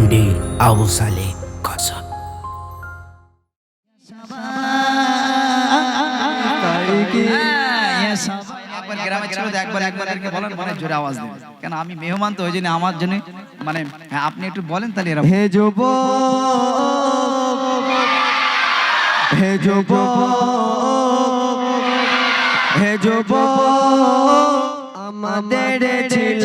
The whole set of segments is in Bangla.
এমডি আবু সালে কসব মানে জোরে আওয়াজ দিন। কেন আমি মেহমান তো ওই জন্য আমার জন্য মানে হ্যাঁ, আপনি একটু বলেন তাহলে এরা হে যুব হে যুব হে যুব আমাদের ছিল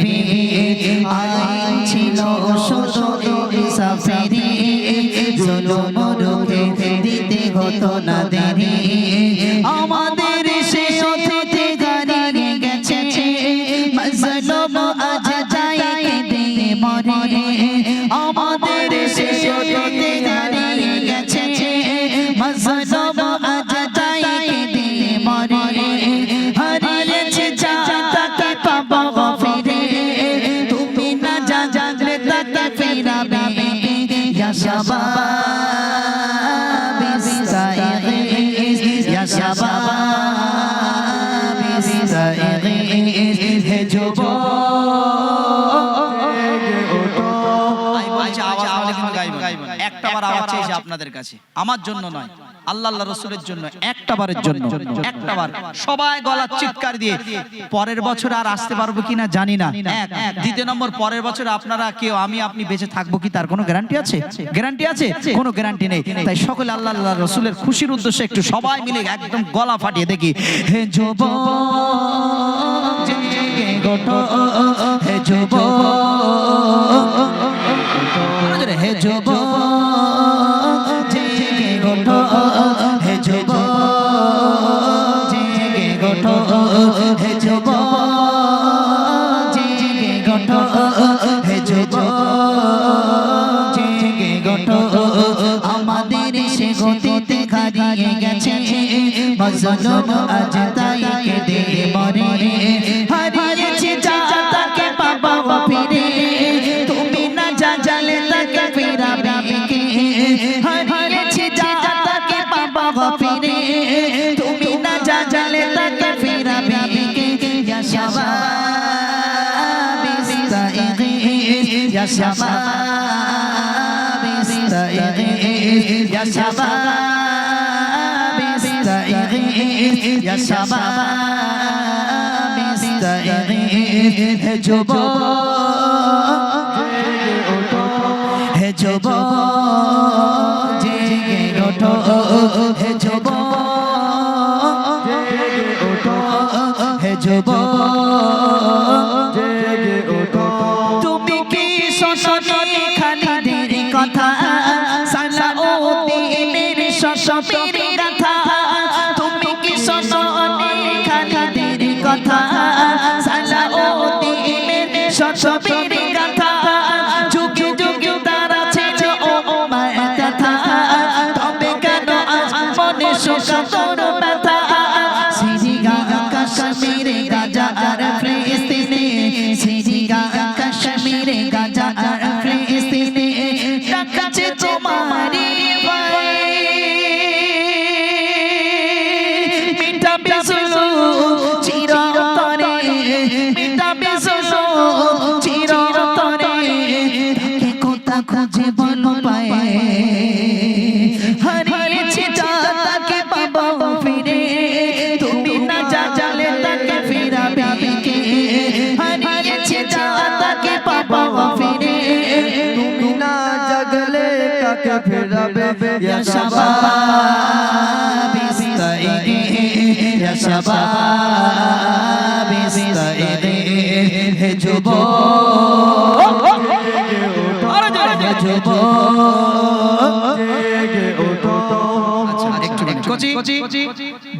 মজলুম আপনাদের কাছে। আমার জন্য নয়। আল্লাহ আল্লাহ রসুলের জন্য একটা বারের জন্য। একটা বার। সবাই গলা চিৎকার দিয়ে পরের বছর আর আসতে পারব কিনা জানি না। এক দ্বিতীয় নম্বর পরের বছর আপনারা কেউ আমি আপনি বেঁচে থাকব কি তার কোনো গ্যারান্টি আছে? গ্যারান্টি আছে? কোনো গ্যারান্টি নেই। তাই সকলে আল্লাহ আল্লাহ রসুলের খুশির উদ্দেশ্যে একটু সবাই মিলে একদম গলা ফাটিয়ে দেখি। হে ওঠো হে জোরে হে ওঠো হে যুবক জেগে ওঠো হে যুবক জেগে ওঠো হে যুবক জেগে ওঠো আমাদের সে গতিতে হারিয়ে গেছে। মজলুম আজ তাই কেঁদে মরে। ইস্তাইগিস ইয়া শাবাব ইস্তাইগিস ইয়া শাবাব ইস্তাইগিস ইয়া শাবাব ইস্তাইগিস হে যুবক হে যুবক জেগে ওঠো হে যুবক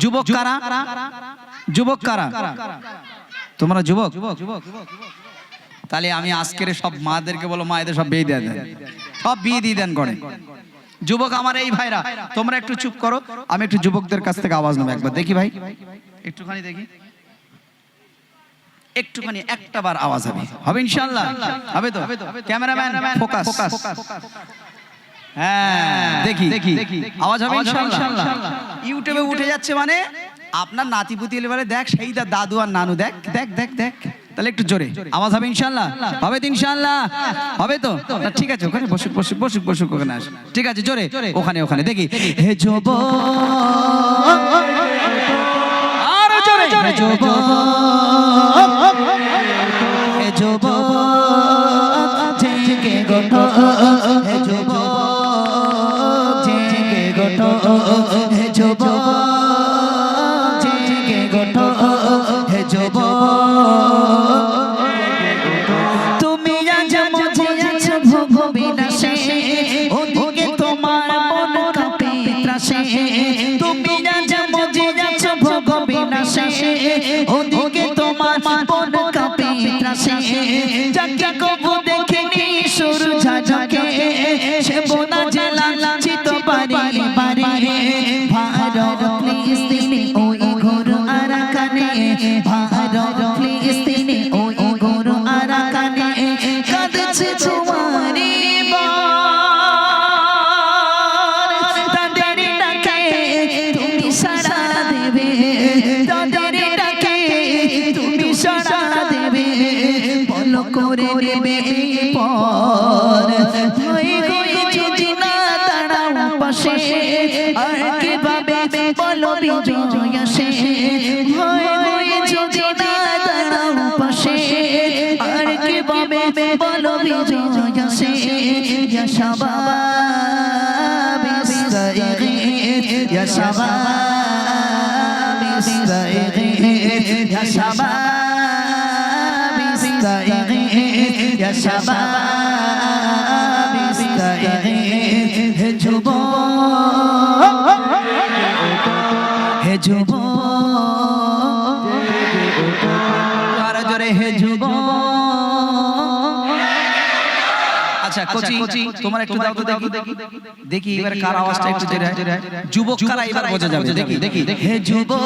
যুবক কারা? যুবক কারা? তোমরা যুবক? তাহলে আমি আজকের সব মাদেরকে বলো মায়েদের সব বিয়ে দিয়ে সব বিয়ে দিয়ে দেন করে যুবক আমার এই ভাইরা তোমরা একটু চুপ করো আমি একটু যুবকদের কাছ থেকে আওয়াজ নেব একবার। দেখি ভাই। একটুখানি দেখি। একটুখানি একটা বার আওয়াজ হবে। হবে ইনশাআল্লাহ? হবে তো? Cameraman focus. হ্যাঁ দেখি। দেখি। আওয়াজ হবে ইনশাআল্লাহ? ইউটিউবে উঠে যাচ্ছে মানে আপনার নাতিপুতি এলে বলে দেখ সেই দা দাদু আর নানু দেখ দেখ দেখ দেখ। তাহলে একটু জোরে। আওয়াজ হবে ইনশাল্লাহ হবে তো ইনশাল্লাহ হবে তো? ঠিক আছে, ওখানে বসুক বসুক বসুক বসুক, ওখানে আস ঠিক আছে, জোরে? ওখানে ওখানে, দেখি। হে যুব। আরও জোরে জোরে যুব হে যুব। ত্রাসে যাকে ইয়া ইয়া ইয়া শাবাব ইসরাঈল কোচি তোমার একটু দাও তো দেখি। দেখি। এবার কার আওয়াজটা একটু জোরে। হয়। যুবক কারা এবার বোঝা যাবে? দেখি দেখি হে যুবক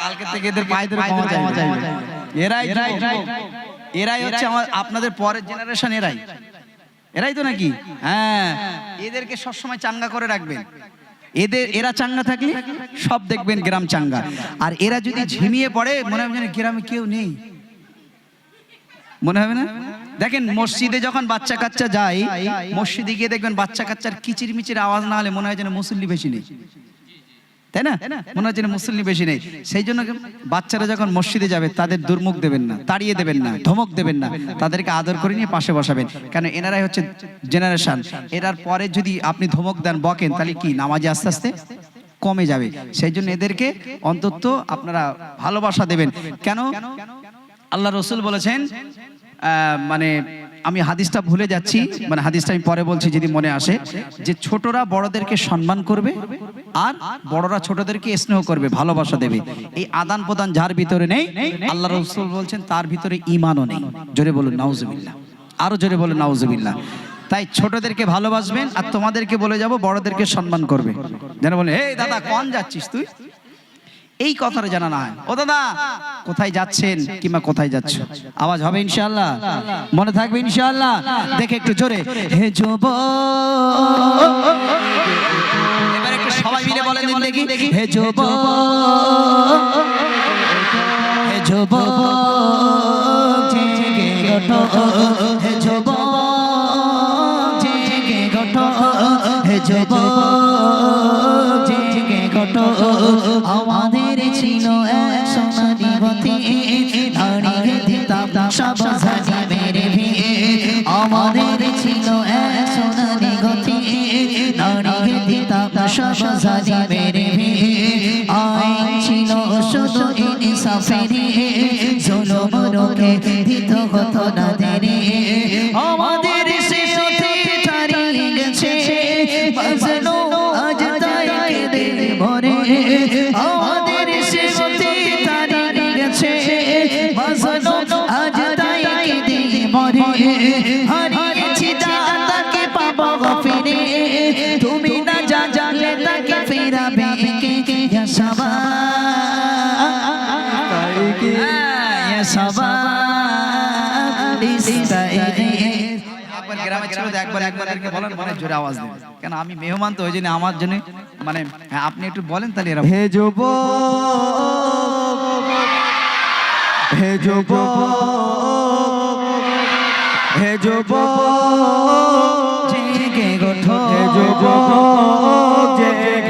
কালকে থেকে এদের ক্ষমা চাই এরাই এরাই এরাই হচ্ছে আমার আপনাদের পরের জেনারেশন এরাই। এরাই তো নাকি? হ্যাঁ। এদেরকে সবসময় চাঙ্গা করে রাখবেন। এদের এরা চাঙ্গা থাকলে সব দেখবেন গ্রাম চাঙ্গা। আর এরা যদি ঝিমিয়ে পড়ে মনে হবে যেন গ্রামে কেউ নেই। মনে হবে না? দেখেন, মসজিদে যখন বাচ্চা কাচ্চা যায়, মসজিদে গিয়ে দেখবেন বাচ্চা কাচ্চার কিচির মিচির আওয়াজ না হলে মনে হয় যেন মুসল্লি বেশি নেই। তাই না? মনে হচ্ছে না মুসল্লি বেশি নেই। সেই জন্য বাচ্চারা যখন মসজিদে যাবে, তাদের দুর্মুখ দেবেন না, তাড়িয়ে দেবেন না, ধমক দেবেন না, তাদেরকে আদর করে নিয়ে পাশে বসাবেন। কেন এনারাই হচ্ছে জেনারেশন এরার পরে যদি আপনি ধমক দেন, বকেন, তাহলে কি নামাজে আস্তে আস্তে কমে যাবে? সেই জন্য এদেরকে অন্তত আপনারা ভালোবাসা দেবেন। কেন? আল্লাহ রসুল বলেছেন মানে আমি হাদিসটা ভুলে যাচ্ছি মানে হাদিসটা আমি পরে বলছি যদি মনে আসে, যে ছোটরা বড়দেরকে সম্মান করবে আর বড়রা ছোটদেরকে স্নেহ করবে, ভালোবাসা দেবে। এই আদান প্রদান যার ভিতরে নেই, আল্লাহ রসুল বলছেন তার ভিতরে ইমানও নেই। জোরে বলুন, নাউজুবিল্লাহ। আরও জোরে বলুন, নাউজুবিল্লাহ। তাই ছোটদেরকে ভালোবাসবেন আর তোমাদেরকে বলে যাব বড়দেরকে সম্মান করবে। যেন বলে এই দাদা, কন যাচ্ছিস তুই? এই কথাটা জানা না ও দাদা, কোথায় যাচ্ছেন কিংবা কোথায় যাচ্ছ? আওয়াজ হবে ইনশাআল্লাহ? মনে থাকবে ইনশাআল্লাহ? দেখে একটু জোরে। হে যুবক, এবার একটু সবাই মিলে বলেন দেখি। হে যুবক হে যুবক জেগে হে ওঠো হে যুবক। সব জানি মেরে ভিড়ে আইন ছিল শুধু বলেন মানে জোরে আওয়াজ দেন। কেন আমি মেহমান তো ওই জন্য আমার জন্য মানে হ্যাঁ, আপনি একটু বলেন তাহলে এরা হে যুব হে যুব হে যুব জেগে ওঠো হে যুব জেগে